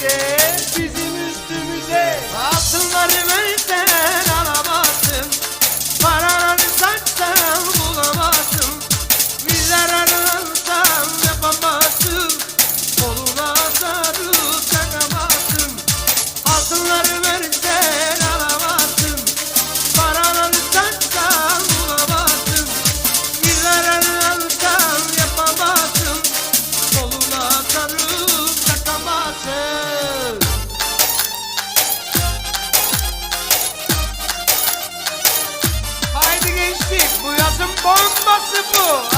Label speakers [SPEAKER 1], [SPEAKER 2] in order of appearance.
[SPEAKER 1] Yeah. Bu yazın bombası bu.